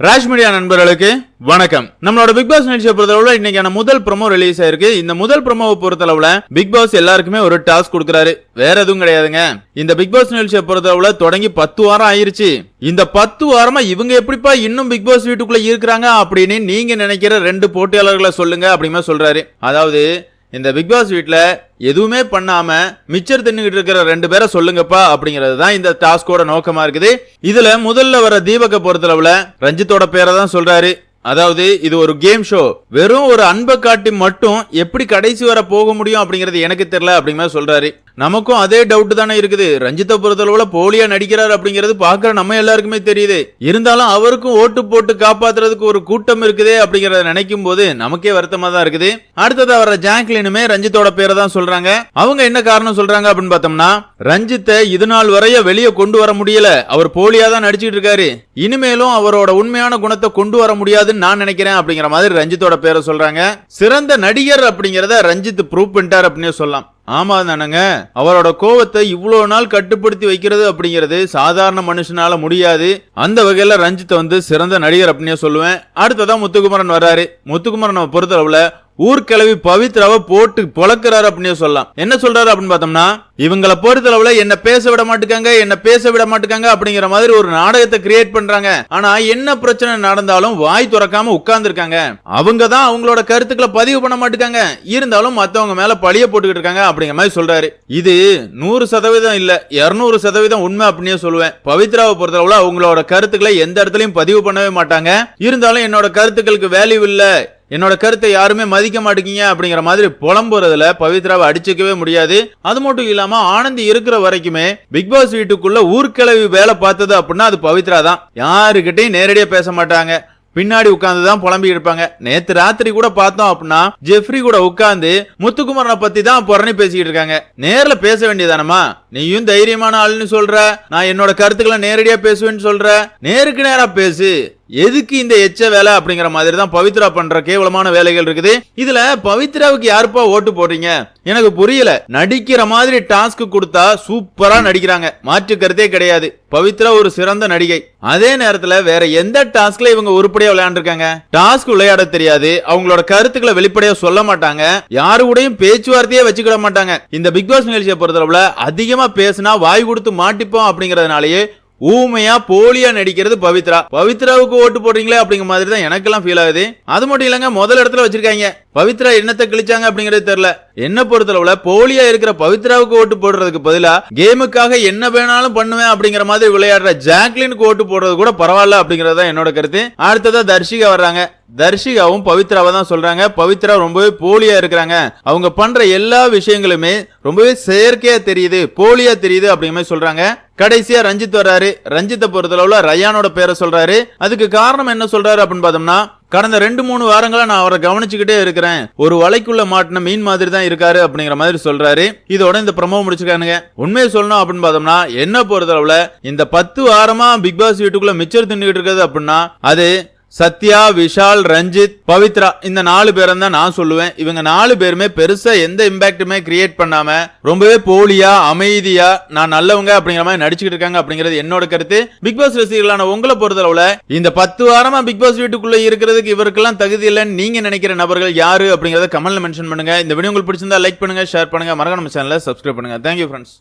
Raj media நண்பர்களுக்கு வணக்கம். நம்மளோட பிக் பாஸ் நிகழ்ச்சியை பொறுத்தளவுல இன்னைக்கான முதல் ப்ரொமோ ரிலீஸ் ஆயிருக்கு இந்த முதல் ப்ரொமோவை பொறுத்தளவுல பிக் பாஸ் எல்லாருக்குமே ஒரு டாஸ்க் கொடுக்குறாரு. வேற எதுவும் கிடையாதுங்க. இந்த பிக் பாஸ் நிகழ்ச்சியை பொறுத்தளவுல தொடங்கி பத்து வாரம் ஆயிருச்சு. இந்த பத்து வாரமா இவங்க எப்படிப்பா இன்னும் பிக் பாஸ் வீட்டுக்குள்ள இருக்கிறாங்க அப்படின்னு நீங்க நினைக்கிற ரெண்டு போட்டியாளர்களை சொல்லுங்க அப்படிமா சொல்றாரு. அதாவது இந்த பிக் பாஸ் வீட்டில் எதுவுமே பண்ணாம மிச்சர் தின்னுகிட்டு இருக்கிற ரெண்டு பேரை சொல்லுங்கப்பா அப்படிங்கிறது தான் இந்த டாஸ்கோட நோக்கமா இருக்குது. இதுல முதல்ல வர தீபக பொறுத்தளவுல ரஞ்சித்தோட பேரை தான் சொல்றாரு. அதாவது இது ஒரு கேம் ஷோ வெறும் ஒரு அன்பை காட்டி மட்டும் எப்படி கடைசி வர போக முடியும் அப்படிங்கிறது எனக்கு தெரியல அப்படிங்கிற சொல்றாரு. நமக்கும் அதே டவுட் தானே இருக்குது. ரஞ்சித்தை பொறுத்தளவுல போலியா நடிக்கிறார் அப்படிங்கிறது பாக்குற நம்ம எல்லாருக்குமே தெரியுது. இருந்தாலும் அவருக்கும் ஓட்டு போட்டு காப்பாத்துறதுக்கு ஒரு கூட்டம் இருக்குதே அப்படிங்கறத நினைக்கும் போது நமக்கே வருத்தமா தான் இருக்குது. அடுத்ததா வர ஜாக்லினுமே ரஞ்சித்தோட பேரை தான் சொல்றாங்க. அவங்க என்ன காரணம் சொல்றாங்க அப்படின்னு பார்த்தோம்னா ரஞ்சித்தை இது நாள் வரைய வெளியே கொண்டு வர முடியல. அவர் போலியா தான் நடிச்சிட்டு இருக்காரு. இனிமேலும் அவரோட உண்மையான குணத்தை கொண்டு வர முடியாதுன்னு நான் நினைக்கிறேன் அப்படிங்கிற மாதிரி ரஞ்சித்தோட பேரை சொல்றாங்க. சிறந்த நடிகர் அப்படிங்கறத ரஞ்சித் ப்ரூவ் பண்ணிட்டார் அப்படின்னு சொல்லலாம். ஆமா தானங்க அவரோட கோவத்தை இவ்வளோ நாள் கட்டுப்படுத்தி வைக்கிறது அப்படிங்கிறது சாதாரண மனுஷனால முடியாது. அந்த வகையில ரஞ்சித்தை வந்து சிறந்த நடிகர் அப்படின்னே சொல்லுவேன். அடுத்ததான் முத்துக்குமரன் வர்றாரு. முத்துக்குமரன் பொறுத்தளவுல ஊர்கிழவி பவித்ராவை போட்டு பொழக்கிறாரு அப்படின்னு சொல்லலாம். என்ன சொல்றாரு அப்படின்னு பார்த்தோம்னா இவங்களை பொறுத்தளவுல என்ன பேச விட மாட்டுக்காங்க என்ன பேச விட மாட்டுக்காங்க அப்படிங்கிற மாதிரி ஒரு நாடகத்தை கிரியேட் பண்றாங்க. ஆனா என்ன பிரச்சனை நடந்தாலும் வாய் துறக்காம உட்கார்ந்து இருக்காங்க அவங்க தான் அவங்களோட கருத்துக்களை பதிவு பண்ண மாட்டுக்காங்க. இருந்தாலும் மத்தவங்க மேல பழிய போட்டுக்கிட்டு இருக்காங்க அப்படிங்கிற மாதிரி சொல்றாரு. இது நூறு சதவீதம் இல்ல இருநூறு சதவீதம் உண்மை அப்படின்னே சொல்லுவேன். பவித்ராவை பொறுத்தளவுல அவங்களோட கருத்துக்களை எந்த இடத்துலயும் பதிவு பண்ணவே மாட்டாங்க. இருந்தாலும் என்னோட கருத்துக்களுக்கு வேல்யூ இல்ல என்னோட கருத்தை யாருமே மதிக்க மாட்டேங்க அப்படிங்கிற மாதிரி புலம்புறதுல பவித்ராவை அடிச்சுக்கவே முடியாது. அது மட்டும் இல்லாம ஆனந்தி இருக்கிற வரைக்குமே பிக் பாஸ் வீட்டுக்குள்ள ஊர்க்கிழவி வேலை பார்த்தது அப்படின்னா அது பவித்ரா தான். யாருக்கிட்டையும் நேரடியா பேச மாட்டாங்க. பின்னாடி உட்காந்து தான் புலம்பி இருப்பாங்க. நேத்து ராத்திரி கூட பார்த்தோம் அப்படின்னா ஜெஃப்ரி கூட உட்காந்து முத்துக்குமரனை பத்தி தான் புறணி பேசிக்கிட்டு இருக்காங்க. நேர்ல பேச வேண்டியதானமா நீயும் தைரியமான ஆளுன்னு சொல்ற. நான் என்னோட கருத்துக்களை நேரடியா பேசுவேன்னு சொல்ற. நேருக்கு நேரா பேசு. எதுக்கு இந்த எச்ச வேலை அப்படிங்கிற மாதிரி தான் பவித்ரா பண்ற கேவலமான வேலைகள் இருக்குது. இதுல பவித்ராவுக்கு யாருப்பா ஓட்டு போடுறீங்க? எனக்கு புரியல. நடிக்கிற மாதிரி டாஸ்க் கொடுத்தா சூப்பரா நடிக்கிறாங்க. மாற்று கருத்தே கிடையாது. பவித்ரா ஒரு சிறந்த நடிகை. அதே நேரத்துல வேற எந்த டாஸ்க்ல இவங்க உருப்படியா விளையாண்டுருக்காங்க? டாஸ்க் விளையாட தெரியாது. அவங்களோட கருத்துக்களை வெளிப்படையா சொல்ல மாட்டாங்க. யாரு கூடயும் பேச்சுவார்த்தையே வச்சுக்கிட மாட்டாங்க. இந்த பிக் பாஸ் நிகழ்ச்சியை பொறுத்தளவுல அதிகமா பேசினா வாய் கொடுத்து மாட்டிப்போம் அப்படிங்கறதுனாலயே ஊமையா போலியா நடிக்கிறது பவித்ரா. பவித்ராவுக்கு ஓட்டு போடுறீங்களே அப்படிங்கிற மாதிரி தான் எனக்கெல்லாம் ஃபீல் ஆகுது. அது மட்டும் இல்லைங்க முதல் இடத்துல வச்சிருக்காங்க. பவித்ரா என்னத்தை கிழிச்சாங்க அப்படிங்கறது தெரியல. என்ன பொறுத்தளவுல போலியா இருக்கிற பவித்ராவுக்கு ஓட்டு போடுறதுக்கு பதிலா கேமுக்காக என்ன வேணாலும் பண்ணுவேன் அப்படிங்கிற மாதிரி விளையாடுற ஜாக்லினுக்கு ஓட்டு போடுறது கூட பரவாயில்ல அப்படிங்கறது தான் என்னோட கருத்து. அடுத்ததா தர்ஷிகா வர்றாங்க. தர்ஷிகாவும் பவித்ராவை தான் சொல்றாங்க. பவித்ரா ரொம்பவே போலியா இருக்கிறாங்க. அவங்க பண்ற எல்லா விஷயங்களுமே ரொம்பவே செயற்கையா தெரியுது போலியா தெரியுது அப்படிங்கிற மாதிரி சொல்றாங்க. கடைசியா ரஞ்சித் வர்றாரு. ரஞ்சித்தை பொறுத்தளவுல ரயானோட பேரை சொல்றாரு. அதுக்கு காரணம் என்ன சொல்றாரு அப்படின்னு பார்த்தோம்னா கடந்த ரெண்டு மூணு வாரங்களா நான் அவரை கவனிச்சுக்கிட்டே இருக்கிறேன். ஒரு வலைக்குள்ள மாட்டின மீன் மாதிரி தான் இருக்காரு அப்படிங்கிற மாதிரி சொல்றாரு. இதோட இந்த ப்ரமோ முடிச்சுக்கானுங்க உண்மையை சொல்லணும் அப்படின்னு பார்த்தோம்னா என்ன பொறுத்தளவுல இந்த பத்து வாரமா பிக் பாஸ் வீட்டுக்குள்ள மிச்சர் தின்னுகிட்டு இருக்குது அப்படின்னா அது சத்யா விஷால் ரஞ்சித் பவித்ரா இந்த நாலு பேரும் தான் நான் சொல்லுவேன். இவங்க நாலு பேருமே பெருசா எந்த இம்பாக்டுமே கிரியேட் பண்ணாம ரொம்பவே போலியா அமைதியா நான் நல்லவங்க அப்படிங்கிற மாதிரி நடிச்சுக்கிட்டு இருக்காங்க அப்படிங்கிறது என்னோட கருத்து. பிக் பாஸ் ரசிகர்களான உங்களை பொறுத்தளவுல இந்த பத்து வாரமா பிக் பாஸ் வீட்டுக்குள்ள இருக்கிறதுக்கு இவருக்கெல்லாம் தகுதி இல்லைன்னு நீங்க நினைக்கிற நபர்கள் யாரு அப்படிங்கறத கமெண்ட்ல மென்ஷன் பண்ணுங்க. இந்த வீடியோ உங்களுக்கு பிடிச்சிருந்தா லைக் பண்ணுங்க ஷேர் பண்ணுங்க. மறக்காம சேனலை சப்ஸ்கிரைப் பண்ணுங்க. Thank you friends